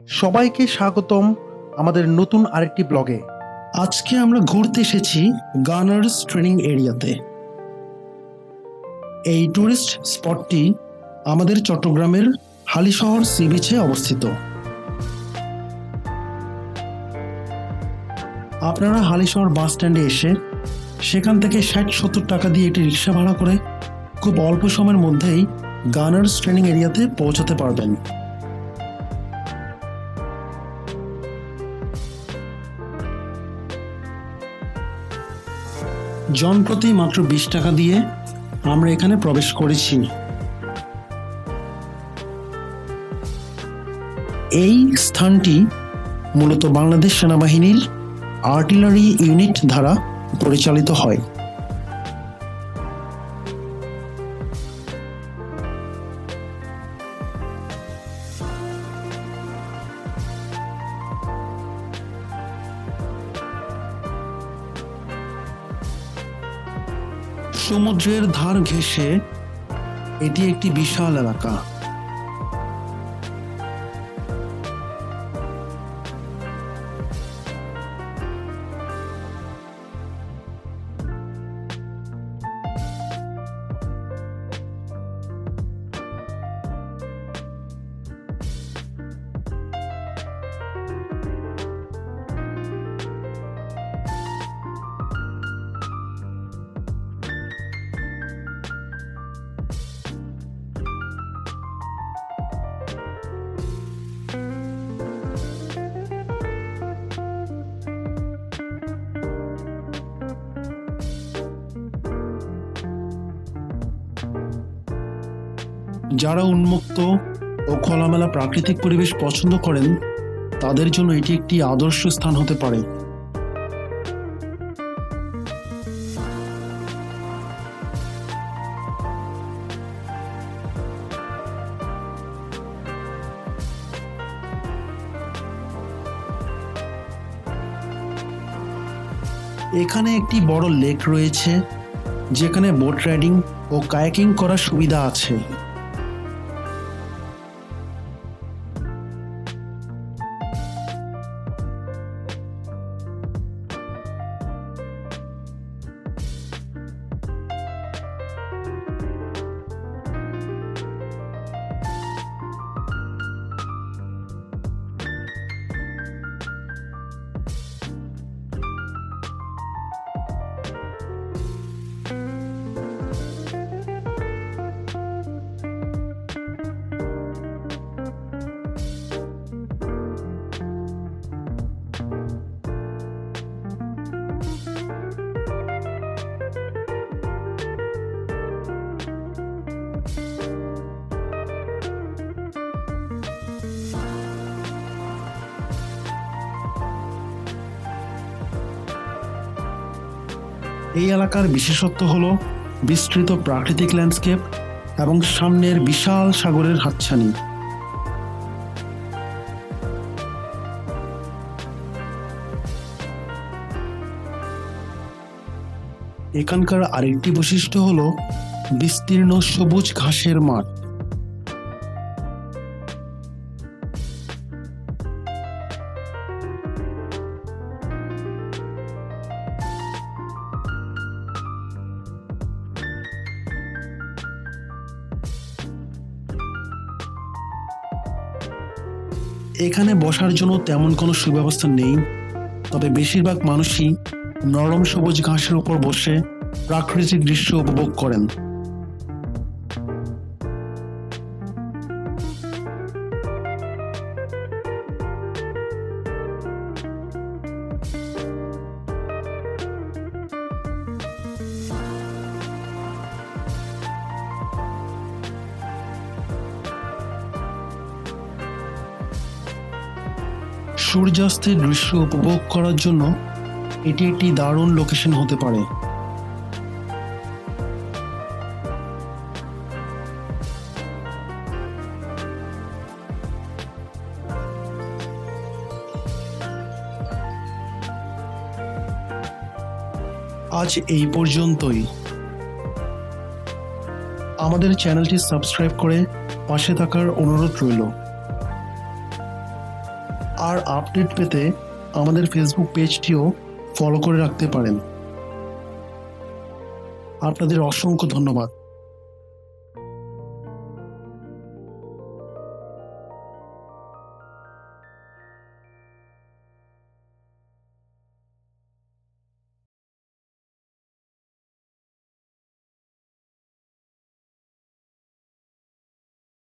সবাইকে স্বাগতম আমাদের নতুন আরেকটি ব্লগে। আজকে আমরা ঘুরতে এসেছি গানার্স ট্রেনিং এরিয়াতে। এই টুরিস্ট স্পটটি আমাদের চট্টগ্রামের হালিশহর সি বিচে অবস্থিত। আপনারা হালিশহর বাস স্ট্যান্ডে এসে সেখান থেকে ষাট সত্তর টাকা দিয়ে একটি রিক্সা ভাড়া করে খুব অল্প সময়ের মধ্যেই গানার্স ট্রেনিং এরিয়াতে পৌঁছাতে পারবেন। জন প্রতি মাত্র বিশ টাকা দিয়ে আমরা এখানে প্রবেশ করেছি। এই স্থানটি মূলত বাংলাদেশ সেনাবাহিনীর আর্টিলারি ইউনিট দ্বারা পরিচালিত হয়। সমুদ্রের ধার ঘেঁষে এটি একটি বিশাল এলাকা। যারা উন্মুক্ত ও খোলামেলা প্রাকৃতিক পরিবেশ পছন্দ করেন, তাদের জন্য এটি একটি আদর্শ স্থান হতে পারে। এখানে একটি বড় লেক রয়েছে, যেখানে বোট রাইডিং ও কায়াকিং করার সুবিধা আছে। এই এলাকার বিশেষত্ব হল বিস্তৃত প্রাকৃতিক ল্যান্ডস্কেপ এবং সামনের বিশাল সাগরের হাতছানি। এখানকার আরেকটি বৈশিষ্ট্য হল বিস্তীর্ণ সবুজ ঘাসের মাঠ। এখানে বসার জন্য তেমন কোনো সুব্যবস্থা নেই, তবে বেশিরভাগ মানুষই নরম সবুজ ঘাসের উপর বসে প্রাকৃতিক দৃশ্য উপভোগ করেন। সূর্যাস্তের দৃশ্য উপভোগ করার জন্য এটি একটি দারুণ লোকেশন হতে পারে। আজ এই পর্যন্তই। আমাদের চ্যানেলটি সাবস্ক্রাইব করে পাশে থাকার অনুরোধ রইল। আর আপডেট পেতে আমাদের ফেসবুক পেজটিও ফলো করে রাখতে পারেন। আপনাদের অসংখ্য ধন্যবাদ।